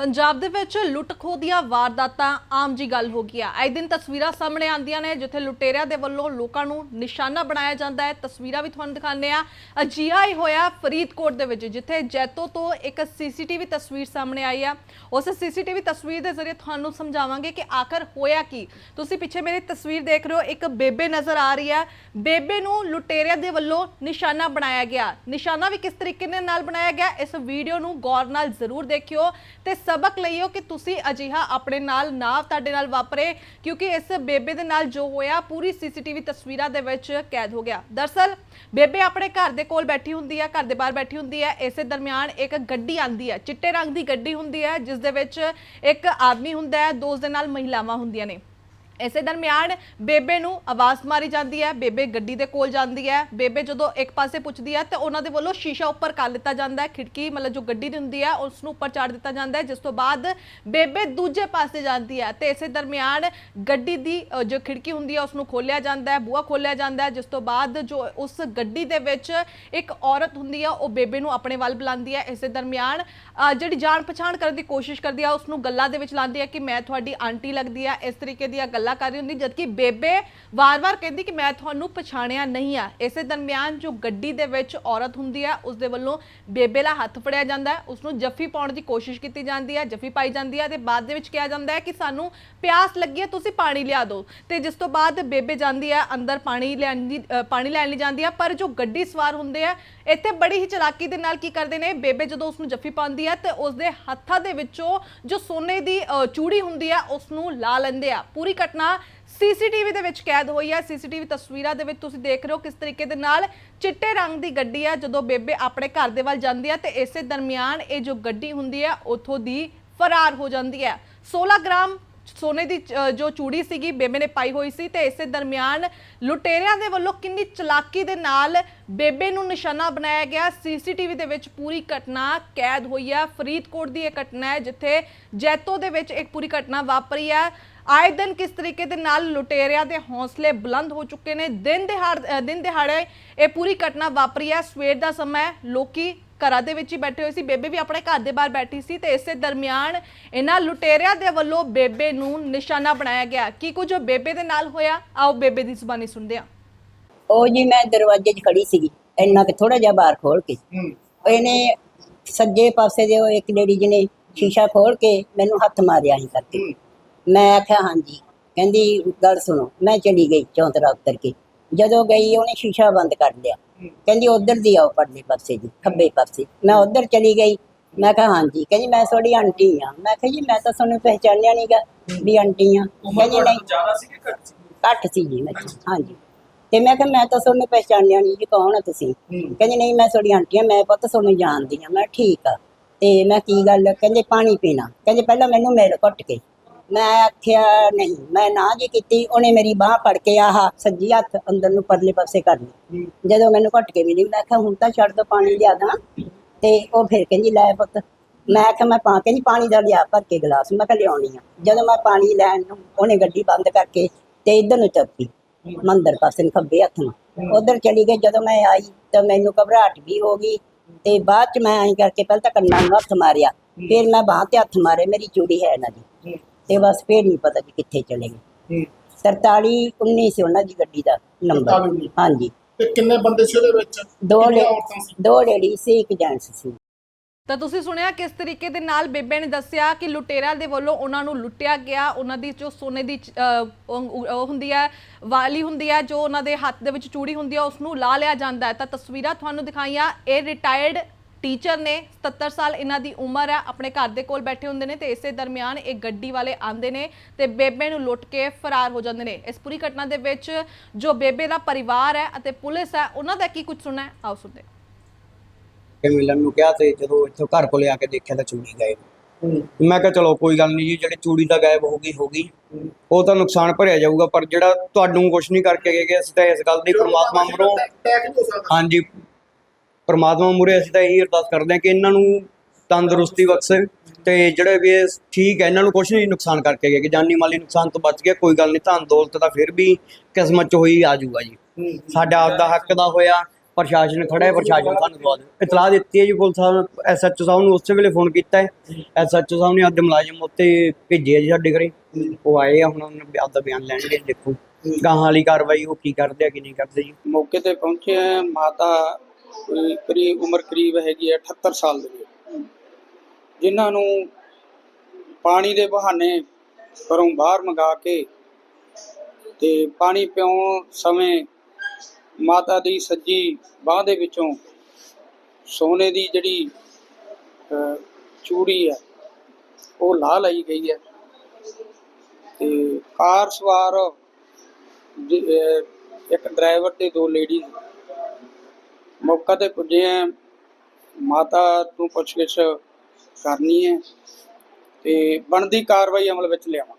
ਪੰਜਾਬ ਦੇ ਵਿੱਚ ਲੁੱਟ ਖੋਹ ਦੀਆਂ ਵਾਰਦਾਤਾਂ ਆਮ ਜੀ ਗੱਲ ਹੋ ਗਈ ਆ। ਆਏ ਦਿਨ ਤਸਵੀਰਾਂ ਸਾਹਮਣੇ ਆਉਂਦੀਆਂ ਨੇ, ਜਿੱਥੇ ਲੁਟੇਰਿਆਂ ਦੇ ਵੱਲੋਂ ਲੋਕਾਂ ਨੂੰ ਨਿਸ਼ਾਨਾ ਬਣਾਇਆ ਜਾਂਦਾ ਹੈ। ਤਸਵੀਰਾਂ ਵੀ ਤੁਹਾਨੂੰ ਦਿਖਾਉਂਦੇ ਆ ਅਜਿਹਾ ਹੀ ਹੋਇਆ ਫਰੀਦਕੋਟ ਦੇ ਵਿੱਚ, ਜਿੱਥੇ ਜੈਤੋ ਤੋਂ ਇੱਕ ਸੀਸੀਟੀਵੀ ਤਸਵੀਰ ਸਾਹਮਣੇ ਆਈ ਆ। ਉਸ ਸੀਸੀਟੀਵੀ ਤਸਵੀਰ ਦੇ ਜ਼ਰੀਏ ਤੁਹਾਨੂੰ ਸਮਝਾਵਾਂਗੇ ਕਿ ਆਖਰ ਹੋਇਆ ਕੀ। ਤੁਸੀਂ ਪਿੱਛੇ ਮੇਰੀ ਤਸਵੀਰ ਦੇਖ ਰਹੇ ਹੋ, ਇੱਕ ਬੇਬੇ ਨਜ਼ਰ ਆ ਰਹੀ ਹੈ ਬੇਬੇ ਨੂੰ ਲੁਟੇਰਿਆਂ ਦੇ ਵੱਲੋਂ ਨਿਸ਼ਾਨਾ ਬਣਾਇਆ ਗਿਆ। ਨਿਸ਼ਾਨਾ ਵੀ ਕਿਸ ਤਰੀਕੇ ਦੇ ਨਾਲ ਬਣਾਇਆ ਗਿਆ, ਇਸ ਵੀਡੀਓ ਨੂੰ ਗੌਰ ਨਾਲ ਜ਼ਰੂਰ ਦੇਖਿਓ ਤੇ ਸਬਕ ਲਈਓ ਕਿ ਤੁਸੀਂ ਅਜਿਹਾ ਆਪਣੇ ਨਾਲ ਨਾ ਤੁਹਾਡੇ ਨਾਲ ਵਾਪਰੇ, ਕਿਉਂਕਿ ਇਸ ਬੇਬੇ ਦੇ ਨਾਲ ਜੋ ਹੋਇਆ, ਪੂਰੀ ਸੀਸੀਟੀਵੀ ਤਸਵੀਰਾਂ ਦੇ ਵਿੱਚ ਕੈਦ ਹੋ ਗਿਆ। ਦਰਸਲ, ਬੇਬੇ ਆਪਣੇ ਘਰ ਦੇ ਕੋਲ ਬੈਠੀ ਹੁੰਦੀ ਹੈ, ਘਰ ਦੇ ਬਾਹਰ ਬੈਠੀ ਹੁੰਦੀ ਹੈ। ਇਸੇ ਦਰਮਿਆਨ ਇੱਕ ਗੱਡੀ ਆਂਦੀ ਹੈ, ਚਿੱਟੇ ਰੰਗ ਦੀ ਗੱਡੀ ਹੁੰਦੀ ਹੈ, ਜਿਸ ਦੇ ਵਿੱਚ ਇੱਕ ਆਦਮੀ ਹੁੰਦਾ ਹੈ, ਦੋ ਉਸ ਦੇ ਨਾਲ ਮਹਿਲਾਵਾਂ ਹੁੰਦੀਆਂ ਨੇ। ਇਸੇ ਦਰਮਿਆਨ ਬੇਬੇ ਨੂੰ ਆਵਾਜ਼ ਮਾਰੀ ਜਾਂਦੀ ਹੈ ਬੇਬੇ ਗੱਡੀ ਦੇ ਕੋਲ ਜਾਂਦੀ ਹੈ। ਬੇਬੇ ਜਦੋਂ ਇੱਕ ਪਾਸੇ ਪੁੱਛਦੀ ਹੈ ਤੇ ਉਹਨਾਂ ਦੇ ਵੱਲੋਂ ਸ਼ੀਸ਼ਾ ਉੱਪਰ ਕਰ ਲਿੱਤਾ ਜਾਂਦਾ ਹੈ। ਖਿੜਕੀ ਮਤਲਬ ਜੋ ਗੱਡੀ ਦੀ ਹੁੰਦੀ ਹੈ ਉਸ ਨੂੰ ਉੱਪਰ ਚਾੜ ਦਿੱਤਾ ਜਾਂਦਾ ਹੈ ਜਿਸ ਤੋਂ ਬਾਅਦ ਬੇਬੇ ਦੂਜੇ ਪਾਸੇ ਜਾਂਦੀ ਹੈ ਤੇ ਇਸੇ ਦਰਮਿਆਨ ਗੱਡੀ ਦੀ ਅ, ਜੋ ਖਿੜਕੀ ਹੁੰਦੀ ਹੈ ਉਸ ਨੂੰ ਖੋਲਿਆ ਜਾਂਦਾ ਹੈ ਬੂਹਾ ਖੋਲਿਆ ਜਾਂਦਾ ਹੈ ਜਿਸ ਤੋਂ ਬਾਅਦ ਜੋ ਉਸ ਗੱਡੀ ਦੇ ਵਿੱਚ ਇੱਕ ਔਰਤ ਹੁੰਦੀ ਹੈ ਉਹ ਬੇਬੇ ਨੂੰ ਆਪਣੇ ਵੱਲ ਬੁਲਾਉਂਦੀ ਹੈ। ਇਸੇ ਦਰਮਿਆਨ ਅ, ਜਿਹੜੀ ਜਾਣ ਪਛਾਣ ਕਰਨ ਦੀ ਕੋਸ਼ਿਸ਼ ਕਰਦੀ ਹੈ ਉਸ ਨੂੰ ਗੱਲਾਂ ਦੇ ਵਿੱਚ ਲਾਉਂਦੀ ਹੈ ਕਿ ਮੈਂ ਤੁਹਾਡੀ ਆਂਟੀ ਲੱਗਦੀ ਹੈ। ਇਸ ਤਰੀਕੇ ਦੀਆਂ ਗੱਲਾਂ ਕਰ ਰਹੀ ਹੁੰਦੀ ਜਦਕਿ ਬੇਬੇ ਵਾਰ-ਵਾਰ ਕਹਿੰਦੀ ਕਿ ਮੈਂ ਤੁਹਾਨੂੰ ਪਛਾਣਿਆ ਨਹੀਂ ਆ। ਇਸੇ ਦਰਮਿਆਨ ਜੋ ਗੱਡੀ ਦੇ ਵਿੱਚ ਔਰਤ ਹੁੰਦੀ ਆ ਉਸ ਦੇ ਵੱਲੋਂ ਬੇਬੇ ਦਾ ਹੱਥ ਫੜਿਆ ਜਾਂਦਾ ਹੈ। ਉਸ ਨੂੰ ਜੱਫੀ ਪਾਉਣ ਦੀ ਕੋਸ਼ਿਸ਼ ਕੀਤੀ ਜਾਂਦੀ ਹੈ ਜੱਫੀ ਪਾਈ ਜਾਂਦੀ ਹੈ ਤੇ ਬਾਅਦ ਦੇ ਵਿੱਚ ਕਿਹਾ ਜਾਂਦਾ ਹੈ ਕਿ ਸਾਨੂੰ ਪਿਆਸ ਲੱਗੀ ਹੈ ਤੁਸੀਂ ਪਾਣੀ ਲਿਆ ਦਿਓ। ਤੇ ਜਿਸ ਤੋਂ ਬਾਅਦ ਬੇਬੇ ਜਾਂਦੀ ਹੈ ਅੰਦਰ ਪਾਣੀ ਲੈਣ ਦੀ ਅ, ਪਾਣੀ ਲੈਣ ਲਈ ਜਾਂਦੀ ਹੈ ਪਰ ਜੋ ਗੱਡੀ ਸਵਾਰ ਹੁੰਦੇ ਆ ਇੱਥੇ ਬੜੀ ਹੀ ਚਲਾਕੀ ਦੇ ਨਾਲ ਕੀ ਕਰਦੇ ਨੇ ਬੇਬੇ ਜਦੋਂ ਉਸ ਨੂੰ ਜੱਫੀ ਪਾਉਂਦੀ ਹੈ ਤੇ ਉਸ ਦੇ ਹੱਥਾਂ ਦੇ ਵਿੱਚੋਂ ਜੋ ਸੋਨੇ ਦੀ ਅ, ਚੂੜੀ ਹੁੰਦੀ ਹੈ ਉਸ ਨੂੰ ਲਾ ਲੈਂਦੇ ਆ। ਪੂਰੀ ਘਟਨਾ ਸੀਸੀਟੀਵੀ ਦੇ ਵਿੱਚ ਕੈਦ ਹੋਈ ਹੈ। ਸੀਸੀਟੀਵੀ ਤਸਵੀਰਾਂ ਦੇ ਵਿੱਚ ਤੁਸੀਂ ਦੇਖ ਰਹੇ ਹੋ ਕਿਸ ਤਰੀਕੇ ਦੇ ਨਾਲ ਚਿੱਟੇ ਰੰਗ ਦੀ ਗੱਡੀ ਹੈ, ਜਦੋਂ ਬੇਬੇ ਆਪਣੇ ਘਰ ਦੇ ਵੱਲ ਜਾਂਦੀ ਹੈ ਤੇ ਇਸੇ ਦਰਮਿਆਨ ਇਹ ਜੋ ਗੱਡੀ ਹੁੰਦੀ ਹੈ, ਉਥੋਂ ਦੀ ਫਰਾਰ ਹੋ ਜਾਂਦੀ ਹੈ। 16 ਗ੍ਰਾਮ ਸੋਨੇ ਦੀ ਜੋ ਚੂੜੀ ਸੀਗੀ, ਬੇਬੇ ਨੇ ਪਾਈ ਹੋਈ ਸੀ ਤੇ ਇਸੇ ਦਰਮਿਆਨ ਲੁਟੇਰਿਆਂ ਦੇ ਵੱਲੋਂ ਕਿੰਨੀ ਚਲਾਕੀ ਦੇ ਨਾਲ ਬੇਬੇ ਨੂੰ ਨਿਸ਼ਾਨਾ ਬਣਾਇਆ ਗਿਆ। ਸੀਸੀਟੀਵੀ ਦੇ ਵਿੱਚ ਪੂਰੀ ਘਟਨਾ ਕੈਦ ਹੋਈ ਹੈ। ਫਰੀਦਕੋਟ ਦੀ ਇਹ ਘਟਨਾ ਹੈ, ਜਿੱਥੇ ਜੈਤੋ ਦੇ ਵਿੱਚ ਇੱਕ ਪੂਰੀ ਘਟਨਾ ਵਾਪਰੀ ਹੈ। ਆਏ ਦਿਨ ਕਿਸ ਤਰੀਕੇ ਦੇ ਨਾਲ ਲੁਟੇਰਿਆਂ ਦੇ ਹੌਸਲੇ ਬੁਲੰਦ ਹੋ ਚੁੱਕੇ ਨੇ? ਦਿਨ ਦਿਹਾੜ ਦਿਨ ਦਿਹਾੜੇ ਇਹ ਪੂਰੀ ਘਟਨਾ ਵਾਪਰੀ ਹੈ। ਸਵੇਰ ਦਾ ਸਮਾਂ ਹੈ। ਲੋਕੀ ਘਰਾਂ ਦੇ ਵਿੱਚ ਹੀ ਬੈਠੇ ਹੋਏ ਸੀ। ਬੇਬੇ ਵੀ ਆਪਣੇ ਘਰ ਦੇ ਬਾਹਰ ਬੈਠੀ ਸੀ ਤੇ ਇਸੇ ਦਰਮਿਆਨ ਇਹਨਾਂ ਲੁਟੇਰਿਆਂ ਦੇ ਵੱਲੋਂ ਬੇਬੇ ਨੂੰ ਨਿਸ਼ਾਨਾ ਬਣਾਇਆ ਗਿਆ। ਕੀ ਕੁਝ ਬੇਬੇ ਦੇ ਨਾਲ ਹੋਇਆ? ਆਓ ਬੇਬੇ ਦੀ ਜ਼ੁਬਾਨੀ ਸੁਣਦੇ ਹਾਂ। ਉਹ ਜੀ ਮੈਂ ਦਰਵਾਜ਼ੇ 'ਚ ਖੜੀ ਸੀਗੀ। ਇੰਨਾ ਕਿ ਥੋੜਾ ਜਿਹਾ ਬਾਹਰ ਖੋਲ ਕੇ। ਇਹਨੇ ਸੱਜੇ ਪਾਸੇ ਦੇ ਉਹ ਇੱਕ ਲੇਡੀ ਜੀ ਨੇ ਸ਼ੀਸ਼ਾ ਖੋਲ ਕੇ ਮੈਨੂੰ ਹੱਥ ਮਾਰਿਆ ਹੀ ਕਰਕੇ। ਮੈਂ ਆਖਿਆ ਹਾਂਜੀ। ਕਹਿੰਦੀ ਗੱਲ ਸੁਣੋ ਮੈਂ ਚਲੀ ਗਈ ਚੌਂਤਰਾ ਉੱਤਰ ਕੇ। ਜਦੋਂ ਗਈ ਉਹਨੇ ਸ਼ੀਸ਼ਾ ਬੰਦ ਕਰ ਲਿਆ। ਕਹਿੰਦੀ ਉਧਰ ਦੀ ਆਓ ਪਰਲੇ ਪਾਸੇ ਜੀ ਖੱਬੇ ਪਾਸੇ। ਮੈਂ ਉਧਰ ਚਲੀ ਗਈ। ਮੈਂ ਕਿਹਾ ਹਾਂਜੀ। ਕਹਿੰਦੀ ਮੈਂ ਤੁਹਾਡੀ ਆਂਟੀ ਆ। ਮੈਂ ਕਿਹਾ ਜੀ ਮੈਂ ਤਾਂ ਤੁਹਾਨੂੰ ਪਹਿਚਾਨਿਆ ਨਹੀਂਗਾ ਵੀ ਆਂਟੀ ਆ। ਕਹਿੰਦੀ ਨਹੀਂ। ਤੋਂ ਜ਼ਿਆਦਾ ਸੀ ਕਿ ਘੱਟ ਸੀ? ਘੱਟ ਸੀ ਜੀ ਮੈਂ ਹਾਂਜੀ। ਤੇ ਮੈਂ ਕਿਹਾ ਮੈਂ ਤਾਂ ਤੁਹਾਨੂੰ ਪਹਿਚਾਨਿਆ ਨਹੀਂ ਜੀ ਕੌਣ ਆ ਤੁਸੀਂ। ਕਹਿੰਦੀ ਨਹੀਂ ਮੈਂ ਤੁਹਾਡੀ ਆਂਟੀ ਆ ਮੈਂ ਪੁੱਤ ਤੁਹਾਨੂੰ ਜਾਣਦੀ ਆ। ਮੈਂ ਠੀਕ ਆ। ਤੇ ਮੈਂ ਕੀ ਗੱਲ? ਕਹਿੰਦੇ ਪਾਣੀ ਪੀਣਾ। ਕਹਿੰਦੇ ਪਹਿਲਾਂ ਮੈਨੂੰ ਮਿਲ ਘੁੱਟ ਕੇ। ਮੈਂ ਆਖਿਆ ਨਹੀਂ ਮੈਂ ਨਾ ਜੀ ਕੀਤੀ ਉਹਨੇ ਮੇਰੀ ਬਾਹ ਫੜ ਕੇ ਆਹ ਸੱਜੀ ਹੱਥ ਅੰਦਰ ਨੂੰ ਪਰਲੇ ਪਾਸੇ ਕਰ ਲਈ। ਜਦੋਂ ਮੈਨੂੰ ਘੁੱਟ ਕੇ ਮਿਲੀ ਮੈਂ ਕਿਹਾ ਹੁਣ ਤਾਂ ਛੱਡ ਦੋ ਪਾਣੀ ਲਿਆ ਦਾਂ ਤੇ ਉਹ ਫਿਰ ਕਹਿੰਦੀ ਲੈ ਪੁੱਤ। ਮੈਂ ਕਿਹਾ ਮੈਂ ਪਾ ਕੇ ਨਹੀਂ ਪਾਣੀ ਦਾ ਲਿਆ ਭਰ ਕੇ ਗਲਾਸ ਮੈਂ ਕਿਹਾ ਲਿਆਉਣੀ ਆ। ਜਦੋਂ ਮੈਂ ਪਾਣੀ ਲੈਣ ਨੂੰ ਉਹਨੇ ਗੱਡੀ ਬੰਦ ਕਰਕੇ ਤੇ ਇੱਧਰ ਨੂੰ ਚੱਕੀ ਮੰਦਰ ਪਾਸੇ ਨੂੰ ਖੱਬੇ ਹੱਥ ਨੂੰ। ਉਧਰ ਚਲੀ ਗਈ ਜਦੋਂ ਮੈਂ ਆਈ ਤਾਂ ਮੈਨੂੰ ਘਬਰਾਹਟ ਵੀ ਹੋ ਗਈ ਤੇ ਬਾਅਦ ਚ ਮੈਂ ਐਂ ਕਰਕੇ ਪਹਿਲਾਂ ਤਾਂ ਕੰਨਾਂ ਨੂੰ ਹੱਥ ਮਾਰਿਆ। ਫਿਰ ਮੈਂ ਬਾਹਾਂ ਤੇ ਹੱਥ ਮਾਰੇ ਮੇਰੀ ਚੂੜੀ ਹੈ ਨਾ ਜੀ। ਤੇ ਬਸ ਫਿਰ ਨਹੀਂ ਪਤਾ ਵੀ ਕਿੱਥੇ ਚਲੇ ਗਏ। 43 19 ਸੀ ਉਹਨਾਂ ਦੀ ਗੱਡੀ ਦਾ 43 ਨੰਬਰ। ਹਾਂਜੀ। ਤੇ ਕਿੰਨੇ ਬੰਦੇ ਸੀ ਉਹਦੇ ਵਿੱਚ? ਦੋ ਕਿੰਨੀਆਂ ਲੇ- ਔਰਤਾਂ ਸੀ? ਦੋ ਲੇਡੀ ਸੀ ਇੱਕ ਜੈਂਟਸ ਸੀ। ਤਾਂ ਤੁਸੀਂ ਸੁਣਿਆ ਕਿਸ ਤਰੀਕੇ ਦੇ ਨਾਲ ਬੇਬੇ ਨੇ ਦੱਸਿਆ ਕਿ ਲੁਟੇਰਿਆਂ ਦੇ ਵੱਲੋਂ ਉਹਨਾਂ ਨੂੰ ਲੁੱਟਿਆ ਗਿਆ? ਉਹਨਾਂ ਦੀ ਜੋ ਸੋਨੇ ਦੀ ਚ- ਅਹ, ਉਹ ਉਹ ਹੁੰਦੀ ਹੈ ਵਾਲੀ ਹੁੰਦੀ ਹੈ ਜੋ ਉਹਨਾਂ ਦੇ ਹੱਥ ਦੇ ਵਿੱਚ ਚੂੜੀ ਹੁੰਦੀ ਹੈ ਉਸ ਨੂੰ ਲਾ ਲਿਆ ਜਾਂਦਾ ਹੈ। ਤਾਂ ਤਸਵੀਰਾਂ ਤੁਹਾਨੂੰ ਦਿਖਾਈਆਂ ਇਹ ਰਿਟਾਇਰਡ ਟੀਚਰ ਨੇ 77 ਸਾਲ ਇਹਨਾਂ ਦੀ ਉਮਰ ਹੈ ਆਪਣੇ ਘਰ ਦੇ ਕੋਲ ਬੈਠੇ ਹੁੰਦੇ ਨੇ ਤੇ ਇਸੇ ਦਰਮਿਆਨ ਇਹ ਗੱਡੀ ਵਾਲੇ ਆਂਦੇ ਨੇ ਤੇ ਬੇਬੇ ਨੂੰ ਲੁੱਟ ਕੇ ਫਰਾਰ ਹੋ ਜਾਂਦੇ ਨੇ। ਇਸ ਪੂਰੀ ਘਟਨਾ ਦੇ ਵਿੱਚ ਜੋ ਬੇਬੇ ਦਾ ਪਰਿਵਾਰ ਹੈ ਅਤੇ ਪੁਲਿਸ ਹੈ ਉਹਨਾਂ ਦਾ ਕੀ ਕੁਝ ਸੁਣਨਾ ਹੈ? ਆਓ ਸੁਣਦੇ ਹਾਂ। ਕੇ ਮਿਲਣ ਨੂੰ ਕਿਹਾ ਤੇ ਜਦੋਂ ਇੱਥੋਂ ਘਰ ਕੋਲੇ ਆ ਕੇ ਦੇਖਿਆ ਤਾਂ ਚੂੜੀ ਗਾਇਬ। ਮੈਂ ਕਿਹਾ ਚਲੋ ਕੋਈ ਗੱਲ ਨਹੀਂ ਜੀ ਜਿਹੜੀ ਚੂੜੀ ਦਾ ਗਾਇਬ ਹੋ ਗਈ ਹੋ ਗਈ। ਉਹ ਤਾਂ ਨੁਕਸਾਨ ਭਰਿਆ ਜਾਊਗਾ ਪਰ ਜਿਹੜਾ ਤੁਹਾਨੂੰ ਕੁਝ ਨਹੀਂ ਕਰਕੇ ਗਏ ਅਸੀਂ ਤਾਂ ਇਸ ਗੱਲ ਦੀ ਪ੍ਰਮਾਤਮਾ ਸਕਦਾ। ਹਾਂਜੀ ਪ੍ਰਮਾਤਮਾ ਮੂਹਰੇ ਅਸੀਂ ਤਾਂ ਇਹੀ ਅਰਦਾਸ ਕਰਦੇ ਹਾਂ ਕਿ ਇਹਨਾਂ ਨੂੰ ਤੰਦਰੁਸਤੀ ਬਖਸ਼ੇ ਤੇ ਜਿਹੜੇ ਵੀ ਇਹ ਠੀਕ ਹੈ ਇਹਨਾਂ ਨੂੰ ਕੁਝ ਨਹੀਂ ਨੁਕਸਾਨ ਕਰਕੇ ਗਏ ਕਿ ਜਾਨੀ ਮਾਲੀ ਨੁਕਸਾਨ ਤੋਂ ਬਚ ਗਿਆ ਕੋਈ ਗੱਲ ਨਹੀਂ ਧਨ ਦੌਲਤ ਤਾਂ ਫਿਰ ਵੀ ਕਿਸਮਤ ਚ ਹੋਈ ਆ ਜਾਊਗਾ ਜੀ। ਸਾਡਾ ਆਪਦਾ ਹੱਕ ਦਾ ਹੋਇਆ ਪ੍ਰਸ਼ਾਸਨ ਖੜਾ ਹੈ ਪ੍ਰਸ਼ਾਸਨ ਸਾਨੂੰ ਦਵਾ ਦਿਓ ਇਤਲਾਹ ਦਿੱਤੀ ਹੈ ਜੀ ਪੁਲਿਸ ਸਾਹਿਬ ਐਸਐਚਓ ਸਾਹਿਬ ਨੂੰ ਉਸੇ ਵੇਲੇ ਫੋਨ ਕੀਤਾ ਹੈ। ਐਸਐਚਓ ਸਾਹਿਬ ਨੇ ਅੱਜ ਮੁਲਾਜ਼ਮ ਉੱਤੇ ਭੇਜੇ ਜੀ ਸਾਡੇ ਘਰੇ। ਉਹ ਆਏ ਆ ਹੁਣ ਉਹਨਾਂ ਨੇ ਆਪਦਾ ਬਿਆਨ ਲੈਣਗੇ ਦੇਖੋ ਗਾਹਾਂ ਵਾਲੀ ਕਾਰਵਾਈ ਉਹ ਕੀ ਕਰਦੇ ਆ ਕੀ ਨਹੀਂ ਕਰਦੇ ਜੀ। ਮੌਕੇ ਤੇ ਪਹੁੰਚੇ ਆ ਮਾਤਾ ਕਰੀਬ ਉਮਰ ਕਰੀਬ ਹੈਗੀ ਹੈ 78 ਸਾਲ ਦੀ ਜਿਨ੍ਹਾਂ ਨੂੰ ਪਾਣੀ ਦੇ ਬਹਾਨੇ ਘਰੋਂ ਬਾਹਰ ਮੰਗਾ ਕੇ ਤੇ ਪਾਣੀ ਪਿਉਣ ਸਮੇਂ ਮਾਤਾ ਦੀ ਸੱਜੀ ਬਾਹ ਦੇ ਵਿੱਚੋਂ ਸੋਨੇ ਦੀ ਜਿਹੜੀ ਚੂੜੀ ਹੈ, ਉਹ ਲਾ ਲਈ ਗਈ ਹੈ। ਤੇ ਕਾਰ ਸਵਾਰ ਇੱਕ ਡਰਾਈਵਰ ਤੇ ਦੋ ਲੇਡੀਜ਼ ਮੌਕਾ ਤੇ ਪੁੱਜੇ ਆ। ਮਾਤਾ ਨੂੰ ਪੁੱਛਗਿੱਛ ਕਰਨੀ ਹੈ ਤੇ ਬਣਦੀ ਕਾਰਵਾਈ ਅਮਲ ਵਿੱਚ ਲਿਆਵਾਂ।